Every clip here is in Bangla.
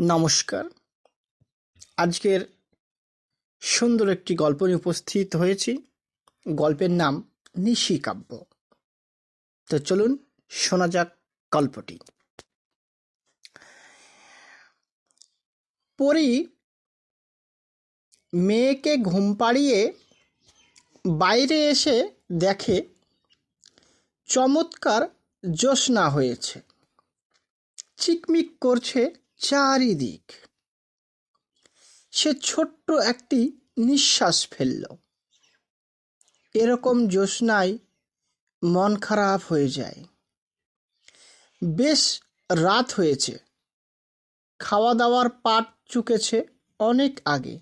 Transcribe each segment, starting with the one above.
নমস্কার। আজকের সুন্দর একটি গল্প নিয়ে উপস্থিত হয়েছি। গল্পের নাম নিশিকাব্য তো চলুন শোনা যাক গল্পটি। পরি মেয়েকে ঘুম পাড়িয়ে বাইরে এসে দেখে চমৎকার জ্যোৎস্না হয়েছে। চিকমিক করছে চারিদিক। সে ছোট্ট একটি নিঃশ্বাস ফেলল। এরকম জ্যোৎস্নায় মন খারাপ হয়ে যায়। বেশ রাত হয়েছে। খাওয়া দাওয়ার পাট চুকেছে অনেক আগে।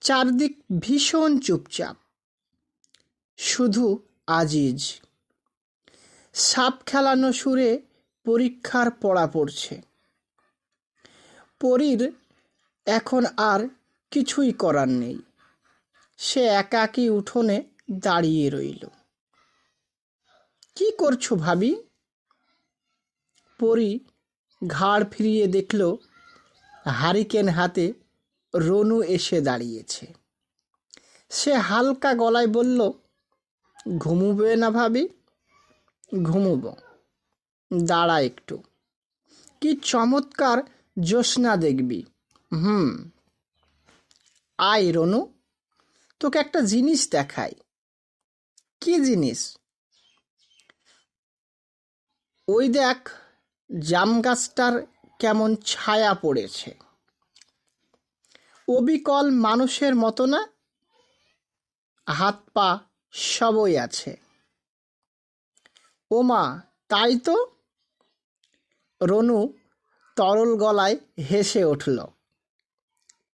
চারদিক ভীষণ চুপচাপ। শুধু আজিজ। সাপ খেলানো সুরে পরীক্ষার পড়া পড়ছে। পরীর এখন আর কিছুই করার নেই। সে একাকী উঠোনে দাঁড়িয়ে রইল। কি করছ ভাবি? পরি ঘাড় ফিরিয়ে দেখল, হারিকেন হাতে রনু এসে দাঁড়িয়েছে। সে হালকা গলায় বলল, ঘুমুবে না ভাবি? ঘুমুব। দাঁড়া একটু। কি চমৎকার জ্যোৎস্না দেখবি। হুম। আয় রনু, তোকে একটা জিনিস দেখাই। কি জিনিস? ওই দেখ, জাম গাছটার কেমন ছায়া পড়েছে। অবিকল মানুষের মতো না হাত পা সবই আছে। ওমা, তাই তো? রনু তরল গলায় হেসে উঠল।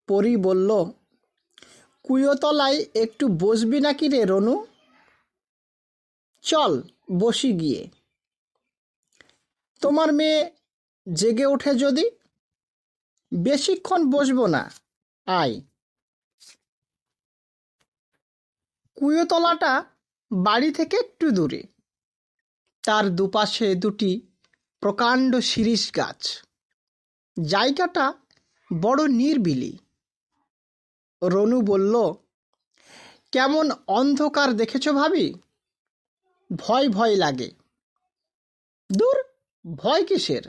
পরি বলল, কুয়োতলায় একটু বসবি নাকি রে রনু? চল, বসি গিয়ে। তোমার মেয়ে জেগে ওঠে যদি? বেশিক্ষণ বসবো না, আয়। কুয়োতলাটা বাড়ি থেকে একটু দূরে। তার দুপাশে দুটি প্রকাণ্ড শিরিষ গাছ। জায়গাটা বড় নির্বিলি। রনু বলল, কেমন অন্ধকার দেখেছ ভাবি? ভয় ভয় লাগে। দূর, ভয় কিসের?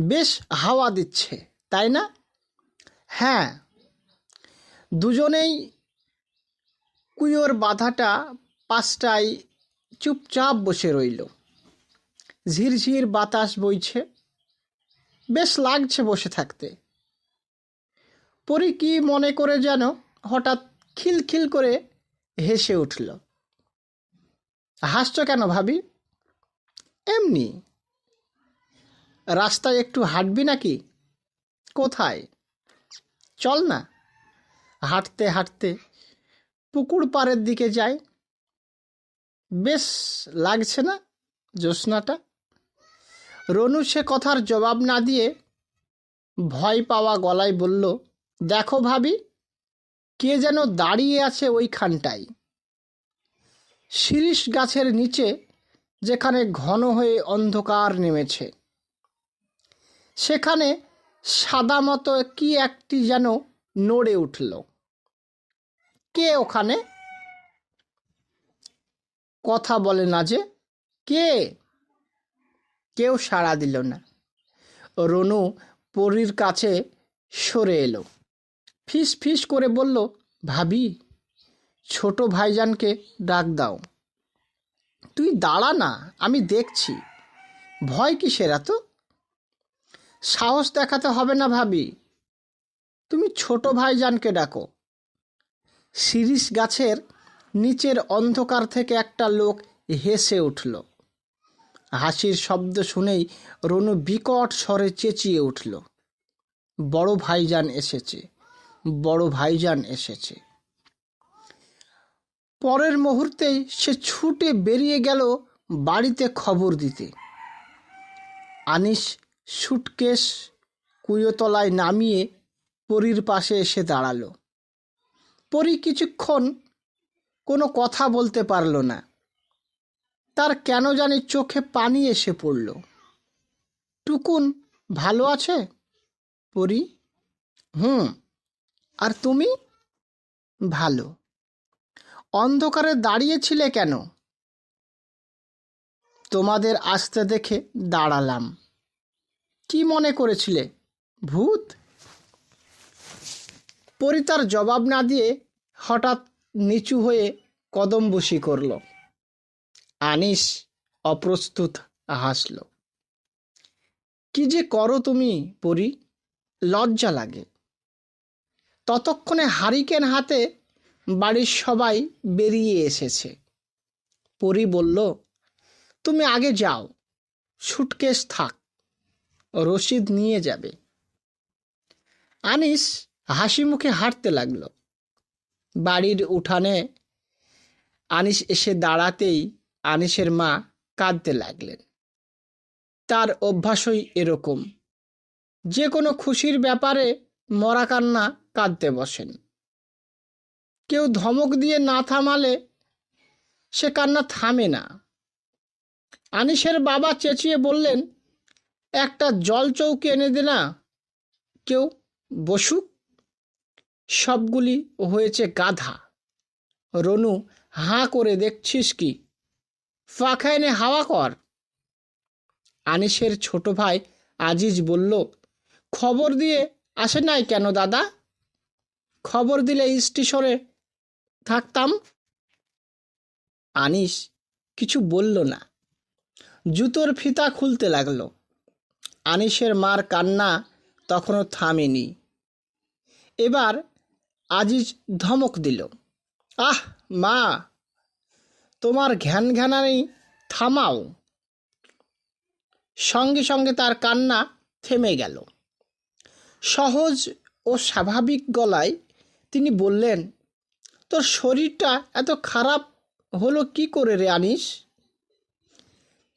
বেশ হাওয়া দিচ্ছে, তাই না? হ্যাঁ দুজনেই কুয়োর বাধাটা পাঁচটায় চুপচাপ বসে রইল। ঝিরঝির বাতাস বইছে। বেশ লাগছে বসে থাকতে। পরি কি মনে করে যেন হঠাৎ খিলখিল করে হেসে উঠল। হাসছ কেন ভাবি? এমনি। রাস্তায় একটু হাঁটবি নাকি? কোথায়? চল না। হাঁটতে হাঁটতে পুকুর পাড়ের দিকে যাই। বেশ লাগছে না জ্যোৎস্নাটা? রনু সে কথার জবাব না দিয়ে ভয় পাওয়া গলায় বলল, দেখো ভাবি, কে যেন দাঁড়িয়ে আছে ওইখানটায়। শিরিষ গাছের নিচে যেখানে ঘন হয়ে অন্ধকার নেমেছে। সেখানে সাদা মতো কি একটি যেন নড়ে উঠল। কে ওখানে? কথা বলে না যে, কে? কেউ সাড়া দিল না। রনু পরীর কাছে সরে এলো। ফিস ফিস করে বলল, ভাবি, ছোট ভাইজানকে ডাক দাও। তুই দাঁড়া না, আমি দেখছি। ভয় কি সেরা তো সাহস দেখাতে হবে না ভাবি। তুমি ছোট ভাইজানকে ডাকো। শিরিষ গাছের নিচের অন্ধকার থেকে একটা লোক হেসে উঠল। হাসির শব্দ শুনেই রনু বিকট স্বরে চেঁচিয়ে উঠল। বড় ভাইজান এসেছে, বড় ভাইজান এসেছে। পরের মুহূর্তেই সে ছুটে বেরিয়ে গেল বাড়িতে খবর দিতে। আনিস সুটকেস কুয়োতলায় নামিয়ে পরীর পাশে এসে দাঁড়াল। পরী কিছুক্ষণ কোনো কথা বলতে পারল না। তার কেন জানি চোখে পানি এসে পড়ল। টুকুন, ভালো আছে? পরি, হুম, আর তুমি? ভালো। অন্ধকারে দাঁড়িয়েছিলে কেন? তোমাদের আসতে দেখে দাঁড়ালাম। কি মনে করেছিলে? ভূত? পরি তার জবাব না দিয়ে হঠাৎ নিচু হয়ে কদম বসি করল। আনিস অপ্রস্তুত হাসল। কি যে করো তুমি পরি? লজ্জা লাগে। ততক্ষণে হারিকেন হাতে বাড়ির সবাই বেরিয়ে এসেছে। পরি বলল, তুমি আগে যাও, সুটকেস থাক, রশিদ নিয়ে যাবে। আনিস হাসি মুখে হাঁটতে লাগল। বাড়ির উঠানে আনিস এসে দাঁড়াতেই আনিসের মা কাঁদতে লাগলেন। তার অভ্যাসই এরকম। যে কোনো খুশির ব্যাপারে মরা কান্না কাঁদতে বসেন। কেউ ধমক দিয়ে না থামালে সে কান্না থামে না। আনিসের বাবা চেঁচিয়ে বললেন, একটা জল চৌকি এনে দে না, কেউ বসুক। সবগুলি হয়েছে গাধা। রনু হাঁ করে দেখছিস কি ফাঁকা এনে হাওয়া কর। আনিসের ছোট ভাই আজিজ বলল, খবর দিয়ে আসে নাই কেন দাদা? খবর দিলে স্টেশনে থাকতাম। আনিস কিছু বলল না। জুতোর ফিতা খুলতে লাগল। আনিসের মার কান্না তখনও থামেনি। এবার আজিজ ধমক দিল, আহ, মা! তোমার ঘ্যান ঘ্যানানি থামাও। সঙ্গে সঙ্গে তার কান্না থেমে গেল। সহজ ও স্বাভাবিক গলায় তিনি বললেন, তোর শরীরটা এত খারাপ হলো কি করে রে আনিস?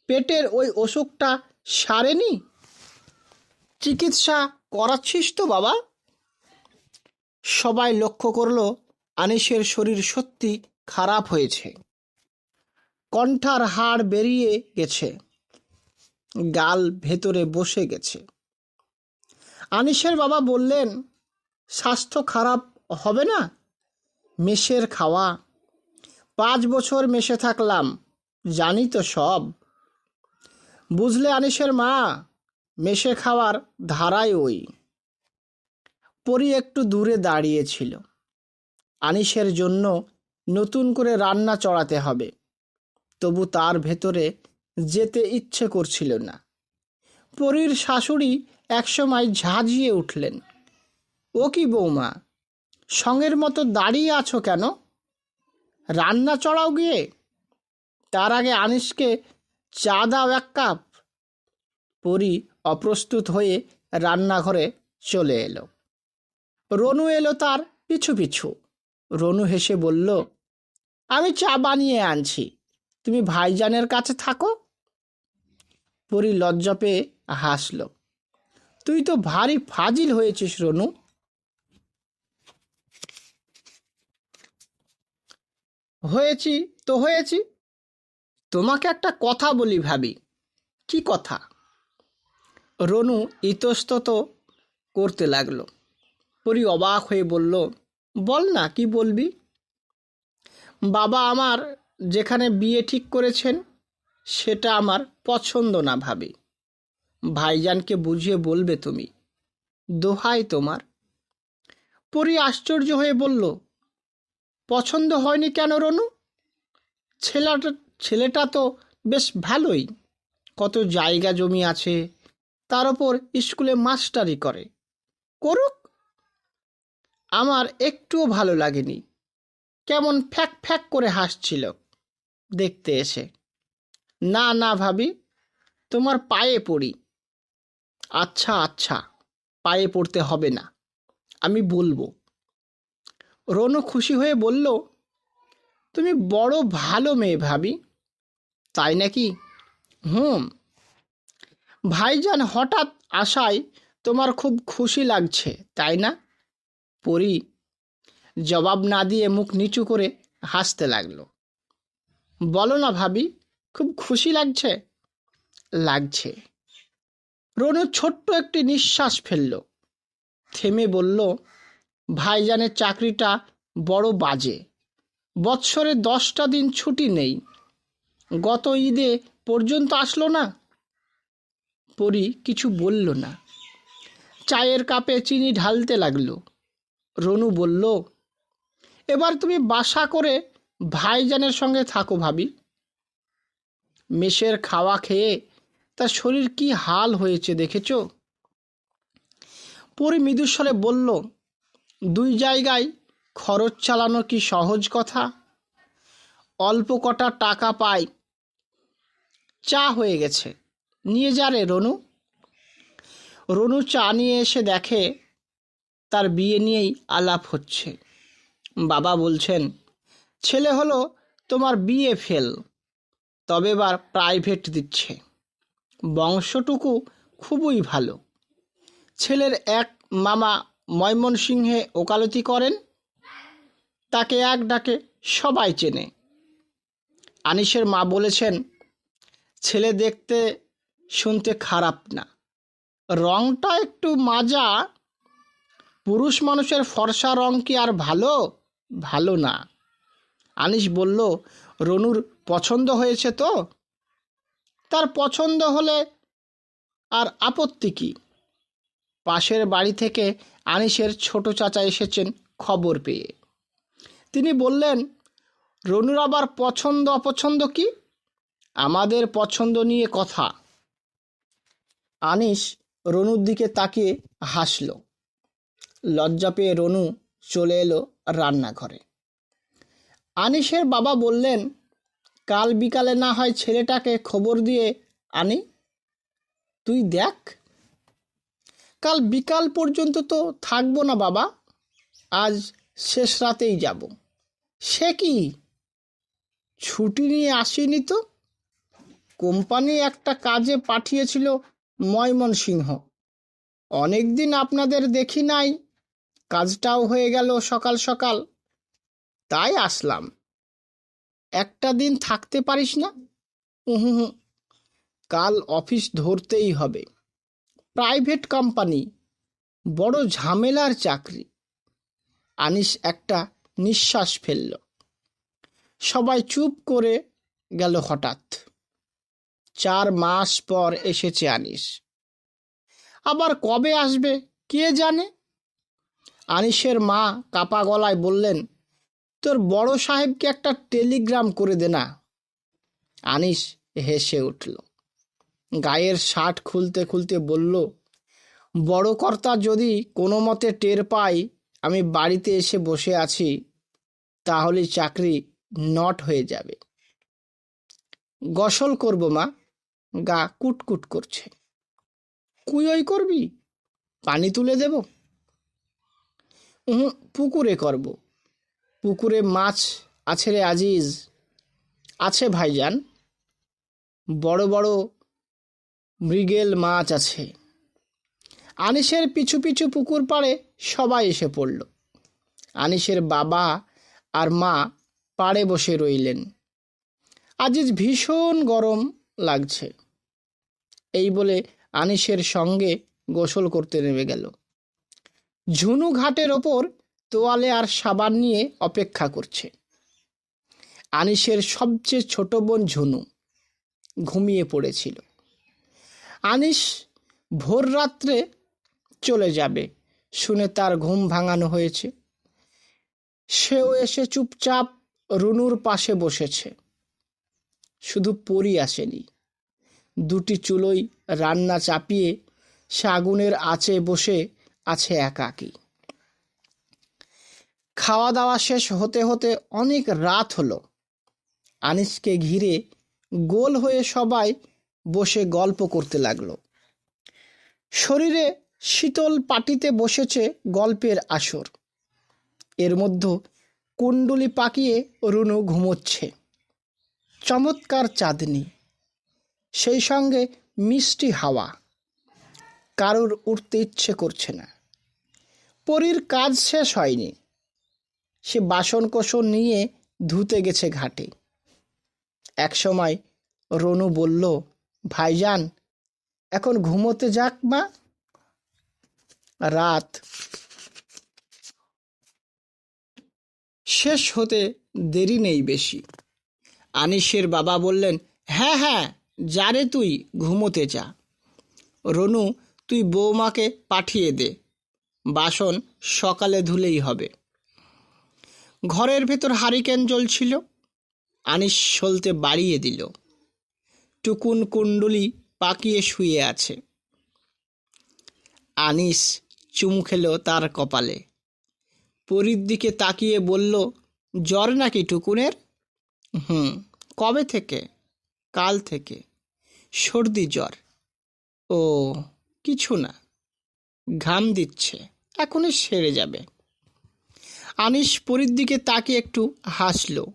পেটের ওই অসুখটা সারেনি? চিকিৎসা করাচ্ছিস তো বাবা? সবাই লক্ষ্য করল আনিসের শরীর সত্যি খারাপ হয়েছে। কণ্ঠার হাড় বেরিয়ে গেছে, গাল ভেতরে বসে গেছে। আনিসের বাবা বললেন, স্বাস্থ্য খারাপ হবে না? মেষের খাওয়া। পাঁচ বছর মেশে থাকলাম, জানি তো সব। বুঝলে আনিসের মা মেশে খাওয়ার ধারাই ওই। পরি একটু দূরে দাঁড়িয়েছিল। আনিসের জন্য নতুন করে রান্না চড়াতে হবে। তবু তার ভেতরে যেতে ইচ্ছে করছিল না। পরীর শাশুড়ি একসময় ঝাঁঝিয়ে উঠলেন, ও কি বৌমা, সঙ্গের মতো দাঁড়িয়ে আছো কেন? রান্না চড়াও গিয়ে। তার আগে আনিসকে চা দাও এক কাপ। পরি অপ্রস্তুত হয়ে রান্নাঘরে চলে এলো। রনু এলো তার পিছু পিছু। রনু হেসে বলল, আমি চা বানিয়ে আনছি। তুমি ভাইজানের কাছে থাকো? পরি লজ্জা পেয়ে হাসল। তুই তো ভারী ফাজিল হয়েছিস, রনু। হয়েছি, তো হয়েছি। তোমাকে একটা কথা বলি ভাবি। কি কথা? রনু ইতস্তত করতে লাগল। পরি অবাক হয়ে বলল, বল না, কি বলবি? বাবা আমার যেখানে বিয়ে ঠিক করেছেন, সেটা আমার পছন্দ না ভাবি। ভাইজানকে বুঝিয়ে বলবে তুমি, দোহাই তোমার। পরি আশ্চর্য হয়ে বলল, পছন্দ হয়নি কেন রনু? ছেলেটা ছেলেটা তো বেশ ভালোই। কত জায়গা জমি আছে, তার ওপর স্কুলে মাস্টারি করে। করুক। আমার একটুও ভালো লাগেনি। কেমন ফ্যাক ফ্যাক করে হাসছিল। দেখতে এসে, না না ভাবি, তোমার পায়ে পড়ি। আচ্ছা আচ্ছা পায়ে পড়তে হবে না, আমি বলব। রনু খুশি হয়ে বলল, তুমি বড় ভালো মেয়ে ভাবি, তাই নাকি? হুম, ভাইজান হঠাৎ আসায় তোমার খুব খুশি লাগছে, তাই না? পরি জবাব না দিয়ে মুখ নিচু করে হাসতে লাগল। বলো না ভাবি, খুব খুশি লাগছে। লাগছে। রনু ছোট্ট একটি নিঃশ্বাস ফেলল। থেমে বলল, ভাইজানের চাকরিটা বড় বাজে। বৎসরে দশটা দিন ছুটি নেই। গত ঈদে পর্যন্ত আসলো না? পরি কিছু বলল না। চায়ের কাপে চিনি ঢালতে লাগল। রনু বলল, এবার তুমি বাসা করে ভাইজানের সঙ্গে থাকো ভাবি। মেষের খাওয়া খেয়ে তার শরীর কি হাল হয়েছে দেখেছ? পরি মৃদুস্বরে বলল, দুই জায়গায় খরচ চালানো কি সহজ কথা? অল্প কটা টাকা পাই, চা হয়ে গেছে, নিয়ে যা রে রনু। রনু চা নিয়ে এসে দেখে তার বিয়ে নিয়েই আলাপ হচ্ছে। বাবা বলছেন ছেলে হলো তোমার বিয়ে ফেল, তবে এবার প্রাইভেট দিচ্ছে। বংশটুকু খুবই ভালো। ছেলের এক মামা ময়মনসিংহে ওকালতি করেন, তাকে এক ডাকে সবাই চেনে। আনিসের মা বলেছেন, ছেলে দেখতে, শুনতে খারাপ না। রংটা একটু মাজা, পুরুষ মানুষের ফর্সা রং কি আর ভালো? ভালো না। আনিস বলল, রনুর পছন্দ হয়েছে তো? তার পছন্দ হলে আর আপত্তি কি? পাশের বাড়ি থেকে আনিসের ছোট চাচা এসেছেন খবর পেয়ে। তিনি বললেন, রনুর আবার পছন্দ অপছন্দ কি? আমাদের পছন্দ নিয়ে কথা। আনিস রনুর দিকে তাকিয়ে হাসল। লজ্জা পেয়ে রনু চলে এলো রান্নাঘরে। আনিসের বাবা বললেন, কাল বিকালে না হয় ছেলেটাকে খবর দিয়ে আনি। তুই দেখ। কাল বিকাল পর্যন্ত তো থাকব না বাবা। আজ শেষ রাতেই যাব। সে কি? ছুটি নিয়ে আসেনি তো? কোম্পানি একটা কাজে পাঠিয়েছিল ময়মনসিংহ। অনেক দিন আপনাদের দেখি নাই। কাজটাও হয়ে গেল সকাল সকাল। তাই আসলাম। একটা দিন থাকতে পারিস না? উহু হু, কাল অফিস ধরতেই হবে। প্রাইভেট কোম্পানি বড় ঝামেলার চাকরি। আনিস একটা নিঃশ্বাস ফেলল। সবাই চুপ করে গেল হঠাৎ। চার মাস পর এসেছে আনিস। আবার কবে আসবে কে জানে? আনিসের মা কাপা গলায় বললেন তোর বড় সাহেবকে একটা টেলিগ্রাম করে দে না। আনিস হেসে উঠল। গায়ের শার্ট খুলতে খুলতে বলল, বড় কর্তা যদি কোনো মতে টের পাই আমি বাড়িতে এসে বসে আছি, তাহলে চাকরি নট হয়ে যাবে। গসল করব মা। গা কুটকুট করছে। কুয়োই করবি? পানি তুলে দেব? পুকুরে করব। পুকুরে মাছ আছে রে আজিজ। আছে ভাইজান। বড় বড় মৃগেল মাছ আছে। আনিসের পিছু পিছু পুকুর পাড়ে সবাই এসে পড়ল। আনিসের বাবা আর মা পাড়ে বসে রইলেন। আজিজ ভীষণ গরম লাগছে। এই বলে আনিসের সঙ্গে গোসল করতে নেমে গেল। ঝুনু ঘাটের ওপর তোয়ালে আর সাবান নিয়ে অপেক্ষা করছে। আনিসের সবচেয়ে ছোট বোন ঝুনু ঘুমিয়ে পড়েছিল। আনিস ভোর রাত্রে চলে যাবে, শুনে তার ঘুম ভাঙানো হয়েছে। সেও এসে চুপচাপ রুনুর পাশে বসেছে। শুধু পরি আসেনি, দুটি চুলোই রান্না চাপিয়ে সে আগুনের আঁচে বসে আছে একাকী। খাওয়া দাওয়া শেষ হতে হতে অনেক রাত হলো। আনিসকে ঘিরে গোল হয়ে সবাই বসে গল্প করতে লাগল। শরীরে শীতল পাটিতে বসেছে গল্পের আসর। এর মধ্যে কুণ্ডুলি পাকিয়ে রুনু ঘুমোচ্ছে। চমৎকার চাঁদনি। সেই সঙ্গে মিষ্টি হাওয়া। কারোর উঠতে ইচ্ছে করছে না। পরীর কাজ শেষ হয়নি। সে বাসন কোসন নিয়ে ধুতে গেছে ঘাটে। একসময় রনু বলল, ভাইজান, এখন ঘুমোতে যাক মা। রাত শেষ হতে দেরি নেই বেশি। আনিসের বাবা বললেন হ্যাঁ হ্যাঁ যারে তুই, ঘুমোতে যা। রনু, তুই বৌমাকে পাঠিয়ে দে। বাসন সকালে ধুলেই হবে। ঘরের ভেতর হারিকেন জ্বলছিল। আনিস সলতে বাড়িয়ে দিল। টুকুন কুণ্ডলি পাকিয়ে শুয়ে আছে। আনিস চুমু খেলো তার কপালে। পরীর দিকে তাকিয়ে বলল, জ্বর নাকি টুকুনের? হুম, কবে থেকে? কাল থেকে। সর্দি জ্বর। ও, কিছু না। ঘাম দিচ্ছে, এখনই সেরে যাবে। আনিস পরীর দিকে তাকে একটু হাসল।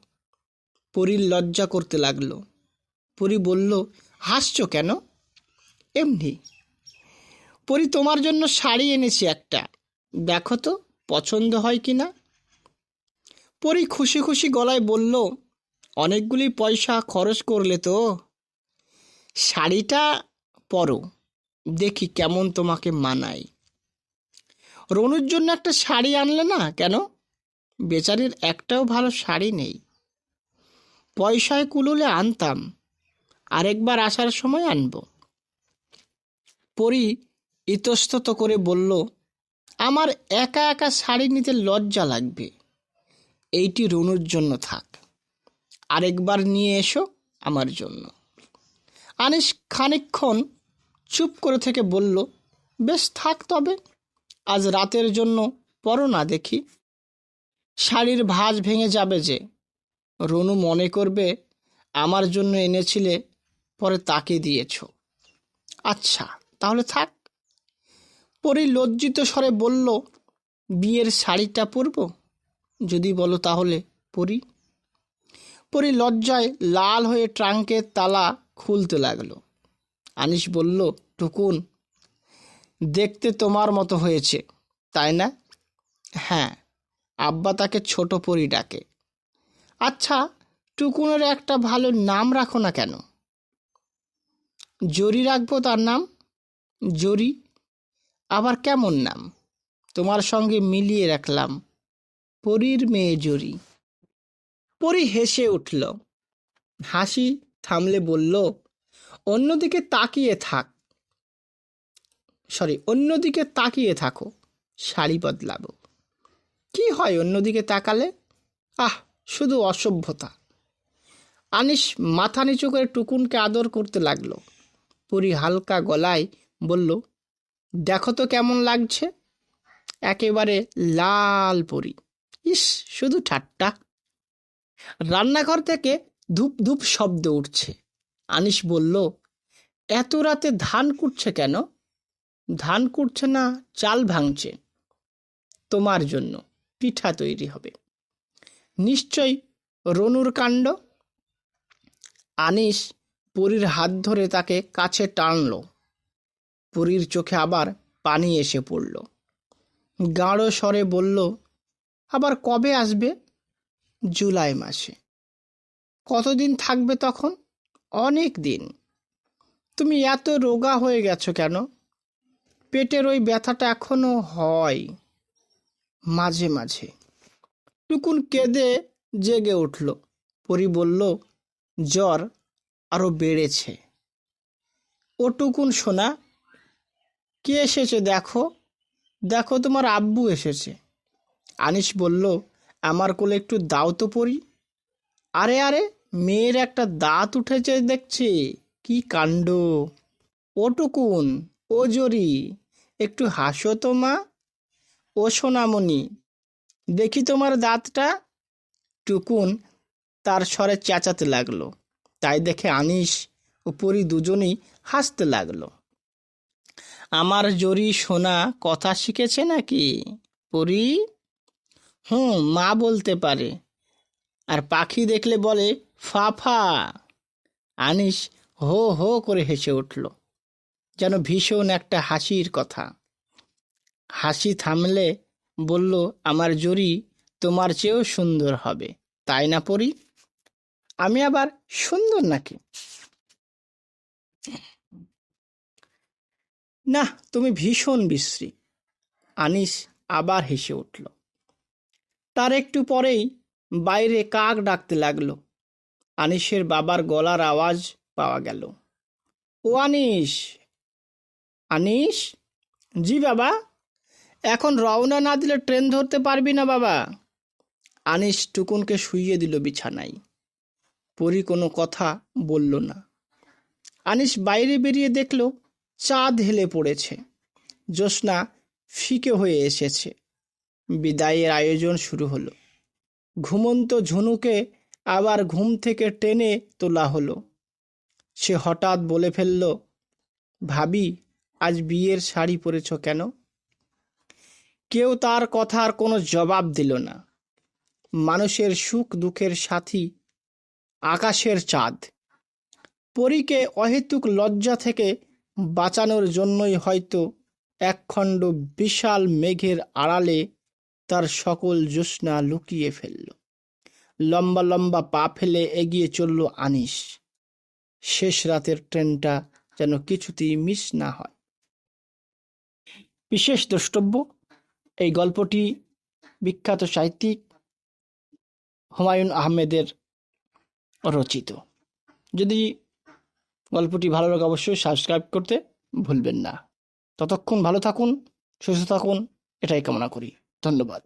পরীর লজ্জা করতে লাগল। পরী বলল, হাসছো কেন? এমনি। পরি তোমার জন্য শাড়ি এনেছি একটা। দেখো তো, পছন্দ হয় কি না? পরি খুশি খুশি গলায় বলল, অনেকগুলি পয়সা খরচ করলে তো? শাড়িটা পরো, দেখি কেমন তোমাকে মানায়। রনুর জন্য একটা শাড়ি আনলে না কেন? বেচারির একটাও ভালো শাড়ি নেই। পয়সায় কুলুলে আনতাম, আরেকবার আসার সময় আনব। পরি ইতস্তত করে বলল, আমার একা একা শাড়ি নিতে লজ্জা লাগবে। এইটি রনুর জন্য থাক। আরেকবার নিয়ে এসো আমার জন্য। আনিস খানিকক্ষণ চুপ করে থেকে বলল, বেশ থাক তবে, আজ রাতের জন্য পরো না দেখি। শাড়ির ভাঁজ ভেঙে যাবে যে। রনু মনে করবে, আমার জন্য এনেছিলে, পরে তাকে দিয়েছ। আচ্ছা তাহলে থাক। পরি লজ্জিত স্বরে বলল, বিয়ের শাড়িটা পরব? যদি বলো তাহলে, পরি। পরি লজ্জায় লাল হয়ে ট্রাঙ্কের তালা খুলতে লাগল। আনিস বলল টুকুন দেখতে তোমার মতো হয়েছে, তাই না? হ্যাঁ। আব্বা তাকে ছোট পরি ডাকে। আচ্ছা টুকুনের একটা ভালো নাম রাখো না কেন? জরি রাখব তার নাম? জরি। আবার কেমন নাম? তোমার সঙ্গে মিলিয়ে রাখলাম। পরীর মেয়ে জরি। পরি হেসে উঠল। হাসি থামলে বলল, অন্যদিকে তাকিয়ে থাক। সরি, অন্যদিকে তাকিয়ে থাকো, শাড়ি বদলাবো। কি হয় অন্যদিকে তাকালে? আহ, শুধু অসভ্যতা। আনিস মাথা নিচু করে টুকুনকে আদর করতে লাগল। পুরি হালকা গলায় বলল, দেখো তো কেমন লাগছে। একেবারে লাল পরি। ইস, শুধু ঠাট্টা। রান্নাঘর থেকে ধূপ ধূপ শব্দ উঠছে। আনিস বলল, এত রাতে ধান কুটছে কেন? ধান কুটছে না, চাল ভাঙছে তোমার জন্য। পিঠা তৈরি হবে। নিশ্চয় রনুর কাণ্ড? আনিস পুরীর হাত ধরে তাকে কাছে টানল। পুরীর চোখে আবার পানি এসে পড়ল। গাঢ় স্বরে বলল, আবার কবে আসবে? জুলাই মাসে। কতদিন থাকবে তখন? অনেক দিন। তুমি এত রোগা হয়ে গেছো কেন? পেটের ওই ব্যথাটা এখনও হয়। মাঝে মাঝে। টুকুন কেঁদে জেগে উঠল। পরি বলল, জ্বর আরও বেড়েছে। ও টুকুন শোনা কে এসেছে দেখো? দেখো তোমার আব্বু এসেছে। আনিস বলল, আমার কোলে একটু দাও তো পড়ি আরে আরে, মেয়ের একটা দাঁত উঠেছে দেখছি। কি কাণ্ড? ও টুকুন, ও জরি, একটু হাসো তো মা। ও সোনামণি, দেখি তোমার দাঁতটা? টুকুন তার স্বরে চেঁচাতে লাগল। তাই দেখে আনিস ও পরি দুজনেই হাসতে লাগল। আমার জরি সোনা কথা শিখেছে নাকি? পরি? হুম, মা বলতে পারে। আর পাখি দেখলে বলে ফাফা আনিস হো হো করে হেসে উঠল। যেন ভীষণ একটা হাসির কথা। হাসি থামলে বলল, আমার জরি তোমার চেয়েও সুন্দর হবে, তাই না পরি? আমি আবার সুন্দর নাকি? না, তুমি ভীষণ বিশ্রী। আনিস আবার হেসে উঠল। তার একটু পরেই বাইরে কাক ডাকতে লাগল। আনিসের বাবার গলার আওয়াজ পাওয়া গেল। ও আনিস! আনিস? জি বাবা। এখন রওনা না দিলে ট্রেন ধরতে পারবি না বাবা। আনিস টুকুনকে শুইয়ে দিল বিছানায়। পরি কোনো কথা বলল না। আনিস বাইরে বেরিয়ে দেখল চাঁদ হেলে পড়েছে। জ্যোৎস্না ফিকে হয়ে এসেছে। বিদায়ের আয়োজন শুরু হলো। ঘুমন্ত ঝুনুকে আবার ঘুম থেকে টেনে তোলা হলো। সে হঠাৎ বলে ফেলল, ভাবি, আজ বিয়ের শাড়ি পরেছ কেন? কেউ তার কথার কোনো জবাব দিল না। মানুষের সুখ দুঃখের সাথী আকাশের চাঁদ। পরীকে অহেতুক লজ্জা থেকে বাঁচানোর জন্যই হয়তো একখণ্ড বিশাল মেঘের আড়ালে তার সকল জ্যোৎস্না লুকিয়ে ফেলল। লম্বা লম্বা পা ফেলে এগিয়ে চলল আনিস। শেষ রাতের ট্রেনটা যেন কিছুতেই মিস না হয়। বিশেষ দ্রষ্টব্য এই গল্পটি বিখ্যাত সাহিত্যিক হুমায়ুন আহমেদের রচিত। যদি গল্পটি ভালো লাগে অবশ্যই সাবস্ক্রাইব করতে ভুলবেন না। ততক্ষণ ভালো থাকুন, সুস্থ থাকুন, এটাই কামনা করি। ধন্যবাদ।